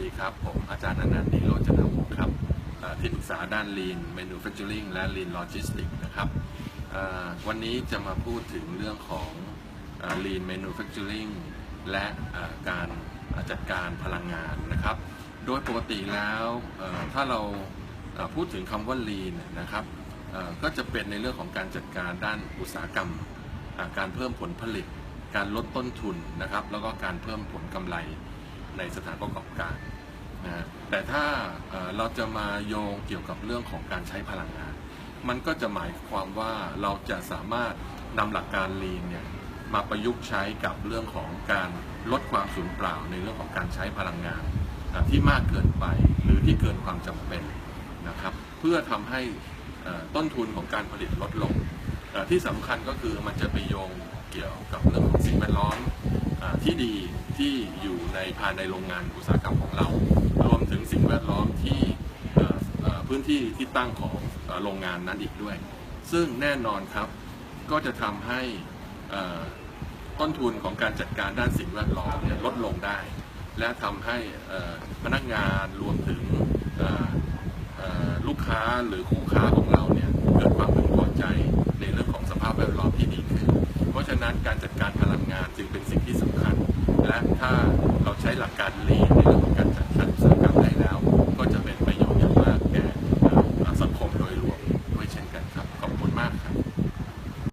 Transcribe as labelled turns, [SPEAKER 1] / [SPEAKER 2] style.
[SPEAKER 1] ดีครับ ผมอาจารย์อนันต์นิโรจนวงศ์ครับที่ปรึกษาด้าน Lean Manufacturing และ Lean Logistics นะครับวันนี้จะมาพูดถึงเรื่องของ Lean Manufacturing และการจัดการพลังงานนะครับ โดยปกติแล้วถ้าเราพูดถึงคำว่า Lean นะครับก็จะเป็นในเรื่องของการจัดการด้านอุตสาหกรรม การเพิ่มผลผลิต การลดต้นทุนนะครับ แล้วก็การเพิ่มผลกำไร ในสถานประกอบการนะฮะแต่ถ้าเราจะมาโยงเกี่ยวกับเรื่องของการใช้พลังงาน มันก็จะหมายความว่าเราจะสามารถนำหลักการลีนเนี่ยมาประยุกต์ใช้กับเรื่องของการลดความสูญเปล่าในเรื่องของการใช้พลังงานที่มากเกินไปหรือที่เกินความจำเป็นนะครับ เพื่อทำให้ต้นทุนของการผลิตลดลง ที่สำคัญก็คือมันจะไปโยงเกี่ยวกับเรื่องของสิ่งแวดล้อม ที่ดีที่อยู่ในภายในโรงงานอุตสาหกรรมของเรา รวมถึงสิ่งแวดล้อมที่พื้นที่ที่ตั้งของโรงงานนั้นอีกด้วย ซึ่งแน่นอนครับก็จะทำให้ต้นทุนของการจัดการด้านสิ่งแวดล้อมลดลงได้ และทำให้พนักงานรวมถึงลูกค้าหรือคู่ค้าของเราเนี่ยเกิดความพึงพอใจในเรื่องของสภาพแวดล้อมที่ดีขึ้น เพราะฉะนั้นการจัดการพลังงานจึงเป็นสิ่งที่สำคัญ ถ้าเราใช้หลักการลีในเรื่องของการจัดการ